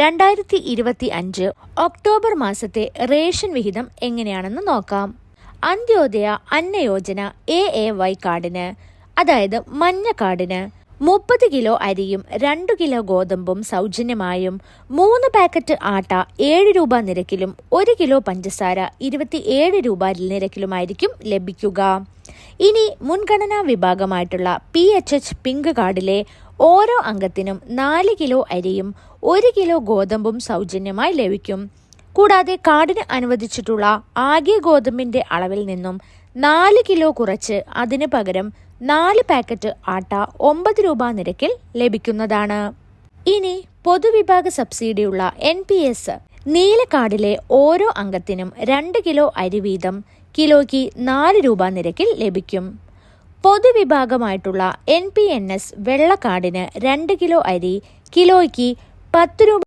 രണ്ടായിരത്തി ഇരുപത്തി അഞ്ച് ഒക്ടോബർ മാസത്തെ റേഷൻ വിഹിതം എങ്ങനെയാണെന്ന് നോക്കാം. Antyodaya Anna Yojana A A Y കാർഡിന് അതായത് മഞ്ഞ കാർഡിന് മുപ്പത് കിലോ അരിയും രണ്ട് കിലോ ഗോതമ്പും സൗജന്യമായും മൂന്ന് പാക്കറ്റ് ആട്ട ഏഴ് രൂപ നിരക്കിലും ഒരു കിലോ പഞ്ചസാര ഇരുപത്തിയേഴ് രൂപ നിരക്കിലുമായിരിക്കും ലഭിക്കുക. ഇനി മുൻഗണനാ വിഭാഗമായിട്ടുള്ള പി എച്ച് എച്ച് പിങ്ക് കാർഡിലെ ഓരോ അംഗത്തിനും നാല് കിലോ അരിയും ഒരു കിലോ ഗോതമ്പും സൗജന്യമായി ലഭിക്കും. കൂടാതെ കാർഡിന് അനുവദിച്ചിട്ടുള്ള ആകെ ഗോതമ്പിന്റെ അളവിൽ നിന്നും നാല് കിലോ കുറച്ച് അതിന് പകരം നാല് പാക്കറ്റ് ആട്ട ഒമ്പത് രൂപ നിരക്കിൽ ലഭിക്കുന്നതാണ്. ഇനി പൊതുവിഭാഗ സബ്സിഡിയുള്ള എൻ പി എസ് നീല കാർഡിലെ ഓരോ അംഗത്തിനും രണ്ട് കിലോ അരി വീതം കിലോയ്ക്ക് നാല് രൂപ നിരക്കിൽ ലഭിക്കും. പൊതുവിഭാഗമായിട്ടുള്ള എൻ പി എൻ എസ് വെള്ളക്കാടിന് രണ്ട് കിലോ അരി കിലോയ്ക്ക് പത്ത് രൂപ